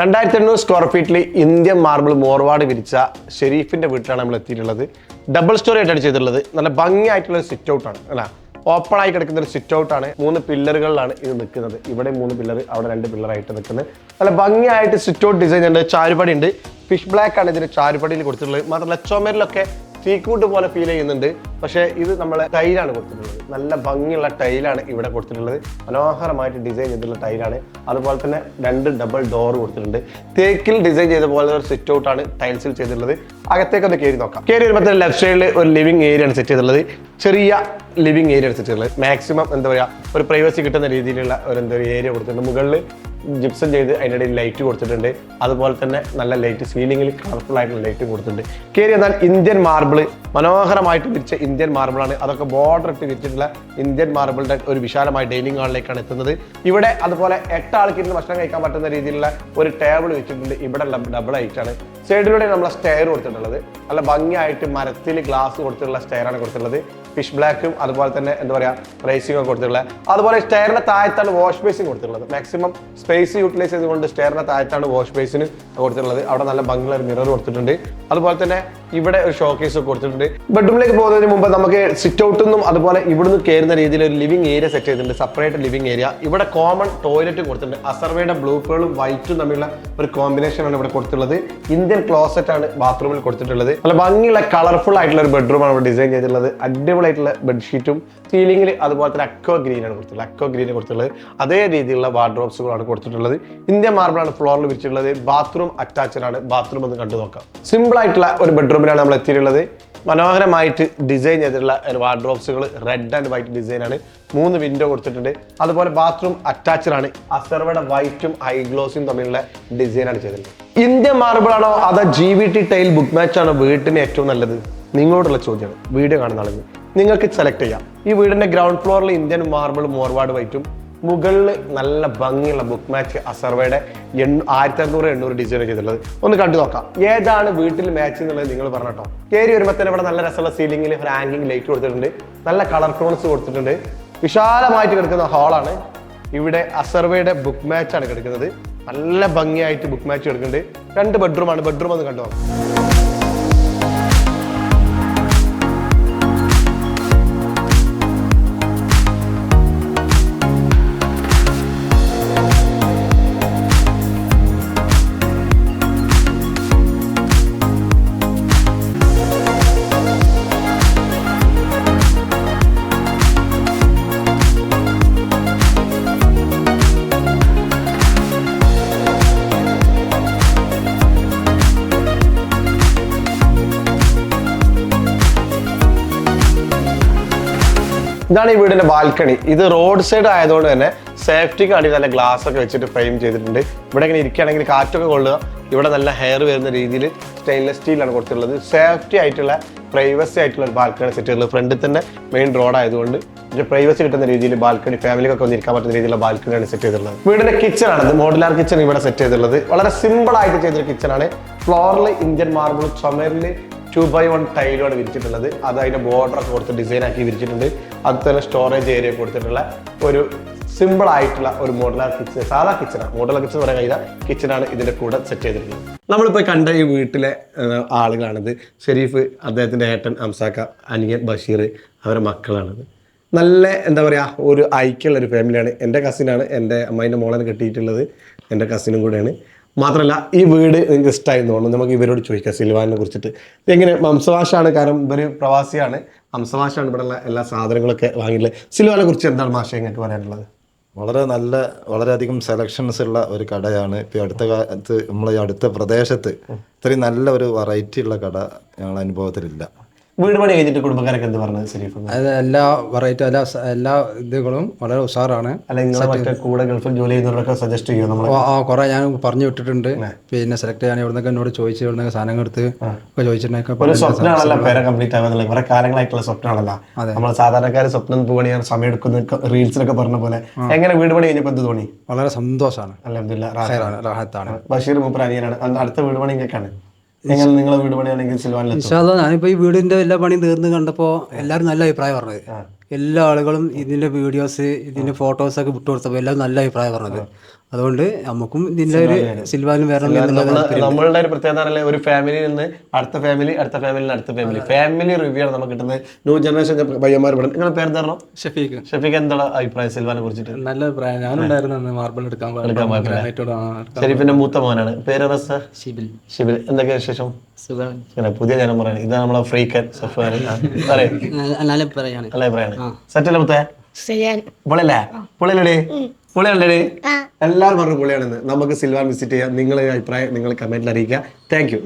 രണ്ടായിരത്തി എണ്ണൂറ് സ്ക്വയർ ഫീറ്റിൽ ഇന്ത്യൻ മാർബിൾ മോർവാട് വിരിച്ച ഷെരീഫിന്റെ വീട്ടിലാണ് നമ്മൾ എത്തിയിട്ടുള്ളത്. ഡബിൾ സ്റ്റോറി ആയിട്ടാണ് ചെയ്തിട്ടുള്ളത്. നല്ല ഭംഗിയായിട്ടുള്ള ഒരു സിറ്റ് ഔട്ടാണ് അല്ല? ഓപ്പൺ ആയി കിടക്കുന്ന ഒരു സിറ്റ് ഔട്ടാണ് മൂന്ന് പില്ലറുകളിലാണ് ഇത് നിൽക്കുന്നത്. ഇവിടെ മൂന്ന് പില്ലർ അവിടെ രണ്ട് പില്ലറായിട്ട് നിൽക്കുന്നത്. നല്ല ഭംഗിയായിട്ട് സിറ്റ് ഔട്ട് ഡിസൈൻ ഉണ്ട്. ചാരുപടി ഉണ്ട്. ഫിഷ് ബ്ലാക്ക് ആണ് ഇതിന് ചാരുപടിയിൽ കൊടുത്തിട്ടുള്ളത്. മാത്രമല്ല ചുമരിലൊക്കെ സീക്കൂട്ട് പോലെ ഫീൽ ചെയ്യുന്നുണ്ട്. പക്ഷേ ഇത് നമ്മളെ ടൈലാണ് കൊടുത്തിട്ടുള്ളത്. നല്ല ഭംഗിയുള്ള ടൈലാണ് ഇവിടെ കൊടുത്തിട്ടുള്ളത്. മനോഹരമായിട്ട് ഡിസൈൻ ചെയ്തിട്ടുള്ള ടൈലാണ്. അതുപോലെ തന്നെ രണ്ട് ഡബിൾ ഡോർ കൊടുത്തിട്ടുണ്ട്. തേക്കിൽ ഡിസൈൻ ചെയ്ത പോലെ ഒരു സിറ്റ് ആണ് ടൈൽസിൽ ചെയ്തിട്ടുള്ളത്. അകത്തേക്ക് ഒന്ന് കയറി നോക്കാം. കയറി വരുമ്പോൾ തന്നെ ലെഫ്റ്റ് സൈഡിൽ ഒരു ലിവിംഗ് ഏരിയ ആണ് സെറ്റ് ചെയ്തിട്ടുള്ളത്. ചെറിയ ലിവിംഗ് ഏരിയ ആണ് സെറ്റ് ചെയ്തിട്ടുള്ളത്. മാക്സിമം എന്താ പറയുക ഒരു പ്രൈവസി കിട്ടുന്ന രീതിയിലുള്ള ഒരു എന്താ പറയുക ഏരിയ കൊടുത്തിട്ടുണ്ട്. മുകളിൽ ജിപ്സം ചെയ്ത് അതിന്റെ ഇടയിൽ ലൈറ്റ് കൊടുത്തിട്ടുണ്ട്. അതുപോലെ തന്നെ നല്ല ലൈറ്റ് സീലിംഗിൽ കളർഫുൾ ആയിട്ടുള്ള ലൈറ്റും കൊടുത്തിട്ടുണ്ട്. കയറി എന്നാൽ ഇന്ത്യൻ മാർബിൾ മനോഹരമായിട്ട് വിരിച്ച ഇന്ത്യൻ മാർബിളാണ് അതൊക്കെ ബോർഡർ ഇട്ട് വിരിച്ചിട്ടുള്ള ഇന്ത്യൻ മാർബിളിന്റെ ഒരു വിശാലമായ ഡൈനിങ് ഹാളിലേക്കാണ് എത്തുന്നത്. ഇവിടെ അതുപോലെ എട്ട് ആൾക്ക് ഇരുന്ന് ഭക്ഷണം കഴിക്കാൻ പറ്റുന്ന രീതിയിലുള്ള ഒരു ടേബിൾ വെച്ചിട്ടുണ്ട്. ഇവിടെ ഡബിൾ ആയിട്ടാണ് സൈഡിലൂടെ നമ്മൾ സ്റ്റെയർ കൊടുത്തിട്ടുള്ളത്. നല്ല ഭംഗിയായിട്ട് മരത്തിൽ ഗ്ലാസ് കൊടുത്തിട്ടുള്ള സ്റ്റെയർ ആണ് കൊടുത്തിട്ടുള്ളത്. ഫിഷ് ബ്ലാക്കും അതുപോലെ തന്നെ എന്താ പറയുക റേസിംഗ് ഒക്കെ കൊടുത്തിട്ടുള്ളത് അതുപോലെ സ്റ്റെയറിന്റെ താഴത്താണ് വാഷ് ബേസിൻ കൊടുത്തിട്ടുള്ളത്. മാക്സിമം സ്പേസ് യൂട്ടിലൈസ് ചെയ്തുകൊണ്ട് സ്റ്റെയറിന്റെ താഴത്താണ് വാഷ് ബേസിന് കൊടുത്തിട്ടുള്ളത്. അവിടെ നല്ല ഭംഗിയുള്ള മിറർ കൊടുത്തിട്ടുണ്ട്. അതുപോലെ തന്നെ ഇവിടെ ഒരു ഷോക്കേസ് കൊടുത്തിട്ടുണ്ട്. ബെഡ്റൂമിലേക്ക് പോകുന്നതിന് മുമ്പ് നമുക്ക് സിറ്റ് ഔട്ടിൽ അതുപോലെ ഇവിടുന്ന് കയറുന്ന രീതിയിൽ ഒരു ലിവിംഗ് ഏരിയ സെറ്റ് ചെയ്തിട്ടുണ്ട്. സെപ്പറേറ്റ് ലിവിംഗ് ഏരിയ ഇവിടെ കോമൺ ടോയ്ലറ്റ് കൊടുത്തിട്ടുണ്ട്. അസർവയുടെ ബ്ലൂ വൈറ്റും തമ്മിലുള്ള ഒരു കോമ്പിനേഷൻ ആണ് ഇവിടെ കൊടുത്തിട്ടുള്ളത്. ഇന്ത്യൻ ക്ലോസറ്റ് ആണ് ബാത്റൂമിൽ കൊടുത്തിട്ടുള്ളത്. നല്ല ഭംഗിയുള്ള കളർഫുൾ ആയിട്ടുള്ള ഒരു ബെഡ്റൂം ആണ് ഇവിടെ ഡിസൈൻ ചെയ്തിട്ടുള്ളത്. അടിപൊളിയായിട്ടുള്ള ബെഡ്ഷീറ്റും സീലിംഗിൽ അതുപോലെ തന്നെ അക്വ ഗ്രീൻ ആണ് കൊടുത്തിട്ടുള്ളത്. അക്വ ഗ്രീൻ കൊടുത്തിട്ടുള്ളത്. അതേ രീതിയിലുള്ള വാർഡ്രോബ്സുകളാണ് കൊടുത്തിട്ടുള്ളത്. ഇന്ത്യ മാർബിളാണ് ഫ്ലോറിൽ വിരിച്ചിട്ടുള്ളത്. ബാത്റൂം അറ്റാച്ച്ഡ് ആണ്. ബാത്റൂം ഒന്ന് കണ്ടു നോക്കാം. സിമ്പിൾ ആയിട്ടുള്ള ഒരു ബെഡ്റൂമിലാണ് നമ്മൾ എത്തിയിട്ടുള്ളത്. മനോഹരമായിട്ട് ഡിസൈൻ ചെയ്തിട്ടുള്ള വാർഡ്രോബ്സുകൾ റെഡ് ആൻഡ് വൈറ്റ് ഡിസൈൻ ആണ്. മൂന്ന് വിൻഡോ കൊടുത്തിട്ടുണ്ട്. അതുപോലെ ബാത്റൂം അറ്റാച്ച്ഡ് ആണ്. അസർവയുടെ വൈറ്റും ഐ ഗ്ലോസും തമ്മിലുള്ള ഡിസൈൻ ആണ് ചെയ്തിട്ടുള്ളത്. ഇന്ത്യ മാർബിളാണോ അതോ G V T tile book match ആണോ വീട്ടിന് ഏറ്റവും നല്ലത്? നിങ്ങളോടുള്ള ചോദ്യമാണ്. വീഡിയോ കാണുന്ന ആളുകൾ. നിങ്ങൾക്ക് സെലക്ട് ചെയ്യാം. ഈ വീടിന്റെ ഗ്രൗണ്ട് ഫ്ലോറിൽ ഇന്ത്യൻ മാർബിൾ മോർവാഡ് വൈറ്റും മുകളിൽ നല്ല ഭംഗിയുള്ള ബുക്ക് മാച്ച് അസർവയുടെ എണ്ണ ആയിരത്തി അറുന്നൂറ് എണ്ണൂറ് ഡിസൈൻ ചെയ്തിട്ടുള്ളത്. ഒന്ന് കണ്ടു നോക്കാം. ഏതാണ് വീട്ടിൽ മാച്ച് എന്നുള്ളത് നിങ്ങൾ പറഞ്ഞോ കയറി വരുമ്പോൾ തന്നെ ഇവിടെ നല്ല രസമുള്ള സീലിംഗിൽ ഒരു ഹാങ്ങിങ് ലൈറ്റ് കൊടുത്തിട്ടുണ്ട്. നല്ല കളർ ടോൺസ് കൊടുത്തിട്ടുണ്ട്. വിശാലമായിട്ട് കിടക്കുന്ന ഹാളാണ് ഇവിടെ അസർവയുടെ ബുക്ക് മാച്ചാണ് കിടക്കുന്നത്. നല്ല ഭംഗിയായിട്ട് ബുക്ക് മാച്ച് കിടക്കുന്നുണ്ട്. രണ്ട് ബെഡ്റൂമാണ് ബെഡ്റൂം ഒന്ന് കണ്ടു നോക്കാം. ഇതാണ് ഈ വീടിന്റെ ബാൽക്കണി. ഇത് റോഡ് സൈഡ് ആയതുകൊണ്ട് തന്നെ സേഫ്റ്റിക്ക് വേണ്ടി നല്ല ഗ്ലാസ് ഒക്കെ വെച്ചിട്ട് ഫ്രെയിം ചെയ്തിട്ടുണ്ട്. ഇവിടെ ഇങ്ങനെ ഇരിക്കുകയാണെങ്കിൽ കാറ്റൊക്കെ കൊള്ളുക. ഇവിടെ നല്ല ഹെയർ വരുന്ന രീതിയിൽ സ്റ്റെയിൻലെസ് സ്റ്റീലാണ് കൊടുത്തിട്ടുള്ളത്. സേഫ്റ്റി ആയിട്ടുള്ള പ്രൈവസി ആയിട്ടുള്ള ഒരു ബാൽക്കണി സെറ്റ് ചെയ്തിട്ടുള്ളത്. ഫ്രണ്ടിൽ തന്നെ മെയിൻ റോഡ് ആയതുകൊണ്ട് പ്രൈവസി കിട്ടുന്ന രീതിയിൽ ബാൽക്കണി ഫാമിലിക്കൊക്കെ ഒന്ന് ഇരിക്കാൻ പറ്റുന്ന രീതിയിലുള്ള ബാൽക്കണിയാണ് സെറ്റ് ചെയ്തിട്ടുള്ളത്. വീടിന്റെ കിച്ചൺ ആണ് മോഡുലാർ കിച്ചൺ ഇവിടെ സെറ്റ് ചെയ്തിട്ടുള്ളത്. വളരെ സിമ്പിൾ ആയിട്ട് ചെയ്തൊരു കിച്ചൺ ആണ്. ഫ്ലോറിൽ ഇന്ത്യൻ മാർബിൾ ചുമരിൽ ടു ബൈ വൺ ടൈലാണ് വിരിച്ചിട്ടുള്ളത്. അത് അതിന്റെ ബോർഡർ ഒക്കെ കൊടുത്ത് ഡിസൈൻ ആക്കി വിരിച്ചിട്ടുണ്ട്. അതുപോലെ സ്റ്റോറേജ് ഏരിയ കൊടുത്തിട്ടുള്ള ഒരു സിമ്പിൾ ആയിട്ടുള്ള ഒരു മോഡലാർ കിച്ചൺ സാധാ കിച്ചണാണ് മോഡലാർ കിച്ചൺ പറയാൻ കഴിയില്ല. കിച്ചണാണ് ഇതിന്റെ കൂടെ സെറ്റ് ചെയ്തിരിക്കുന്നത്. നമ്മളിപ്പോൾ കണ്ട ഈ വീട്ടിലെ ആളുകളാണിത്. ഷെരീഫ് അദ്ദേഹത്തിന്റെ ഏട്ടൻ അംസാക്ക അനിയൻ ബഷീർ അവരുടെ മക്കളാണിത്. നല്ല എന്താ പറയുക ഒരു ഐക്യമുള്ള ഒരു ഫാമിലിയാണ് എന്റെ കസിനാണ് എന്റെ അമ്മേന്റെ മോളെ കെട്ടിയിട്ടുള്ളത്. എന്റെ കസിനും കൂടെയാണ്. മാത്രമല്ല ഈ വീട് നിങ്ങൾക്ക് ഇഷ്ടമായി എന്ന് തോന്നുന്നു. നമുക്ക് ഇവരോട് ചോദിക്കാം സിൽവാനെ കുറിച്ചിട്ട്. എങ്ങനെ വംശവാശാണ്. കാരണം ഇവർ പ്രവാസിയാണ്. വംശവാശാണ് ഇവിടെയുള്ള എല്ലാ സാധനങ്ങളൊക്കെ വാങ്ങിയിട്ടുള്ളത്. സിൽവാനെ കുറിച്ച് എന്താണ് മാഷ നിങ്ങൾക്ക് പറയാനുള്ളത്? വളരെ നല്ല വളരെയധികം സെലക്ഷൻസ് ഉള്ള ഒരു കടയാണ്. ഇപ്പോൾ അടുത്ത കാലത്ത് നമ്മളെ ഈ അടുത്ത പ്രദേശത്ത് ഇത്രയും നല്ല ഒരു വെറൈറ്റി ഉള്ള കട ഞങ്ങളുടെ അനുഭവത്തിലില്ല. വീട് പണി കഴിഞ്ഞിട്ട് കുടുംബക്കാരൊക്കെ എന്ത് പറഞ്ഞത് ഷെരീഫ് അത് എല്ലാ വെറൈറ്റി എല്ലാ എല്ലാ ഇതുകളും വളരെ ഉഷാറാണ്. അല്ല നിങ്ങളെ മറ്റേ കൂടെ ഗൾഫിൽ ജോലി ചെയ്യുന്നവരൊക്കെ സജസ്റ്റ് ചെയ്യുമോ നമ്മൾ ആ കുറെ ഞാൻ പറഞ്ഞു വിട്ടിട്ടുണ്ട്. പിന്നെ സെലക്ട് ചെയ്യാൻ ഇവിടുന്നൊക്കെ എന്നോട് ചോദിച്ചു ഇവിടുന്ന് സാധനങ്ങൾ എടുത്ത് ഒക്കെ ചോദിച്ചിട്ടുണ്ടെങ്കിൽ ഒരു സ്വപ്നമാണല്ലോ പേര കംപ്ലീറ്റ് ആകുന്നില്ല കുറെ കാലങ്ങളായിട്ടുള്ള സ്വപ്നമാണല്ലോ നമ്മൾ സാധാരണക്കാർ സ്വപ്നം പോകണ സമയം എടുക്കുന്ന റീൽസിലൊക്കെ പറഞ്ഞ പോലെ. എങ്ങനെ വീട് പണി കഴിഞ്ഞപ്പോൾ എന്ത് തോന്നി? വളരെ സന്തോഷമാണ് റാഹത്താണ്. ബഷീർ മൂപ്പർ അനിയനാണ്. അടുത്ത വീട് പണി എങ്ങനെ നിങ്ങളെ വീട് പണിയാണെങ്കിൽ സിൽവാനിലെത്തും ഇൻഷാല്ല ഞാനിപ്പോ ഈ വീടിന്റെ എല്ലാ പണിയും തീർന്ന് കണ്ടപ്പോ എല്ലാരും നല്ല അഭിപ്രായം പറഞ്ഞത്. എല്ലാ ആളുകളും ഇതിന്റെ വീഡിയോസ് ഇതിന്റെ ഫോട്ടോസ് ഒക്കെ വിട്ടു കൊടുത്തപ്പോൾ എല്ലാം നല്ല അഭിപ്രായം പറഞ്ഞത്. അതുകൊണ്ട് നമുക്കും ഇതിന്റെ ഒരു സിൽവാനും വരണം നമ്മളുടെ ഒരു പ്രത്യേകത പറഞ്ഞാൽ ഒരു ഫാമിലി നിന്ന് അടുത്ത ഫാമിലി അടുത്ത ഫാമിലി അടുത്ത ഫാമിലി ഫാമിലി റിവ്യൂ ആണ് നമുക്ക് കിട്ടുന്നത്. ന്യൂ ജനറേഷൻ പയ്യന്മാർ ഇവിടെ. നിങ്ങളുടെ പേര് തരണം ഷഫീഖ്. ഷഫീഖ് എന്താണ് അഭിപ്രായം സിൽവാനെ കുറിച്ചിട്ട്? നല്ല അഭിപ്രായം. ഞാനുണ്ടായിരുന്നു അന്ന് മാർബിൾ എടുക്കാൻ ഷെരീഫിന്റെ മൂത്ത മോനാണ്. പേര് ഷിബിൽ ഷിബിൽ എന്തൊക്കെ വിശേഷം? പുതിയ ജനം പറയാണ്. ഇതാണ് നമ്മളെ ഫ്രീക്കൻ സഫാൻ അഭിപ്രായമാണ്. നല്ല അഭിപ്രായമാണ്. സെറ്റല്ലേ മുത്തേ? പൊളിയല്ലേ? പൊളിയല്ലേ പൊളിയല്ലേ എല്ലാവരും പറഞ്ഞു പൊളിയാണെന്ന്. നമുക്ക് സിൽവാൻ വിസിറ്റ് ചെയ്യാം. നിങ്ങളുടെ അഭിപ്രായം നിങ്ങൾ കമന്റിൽ അറിയിക്കുക. താങ്ക്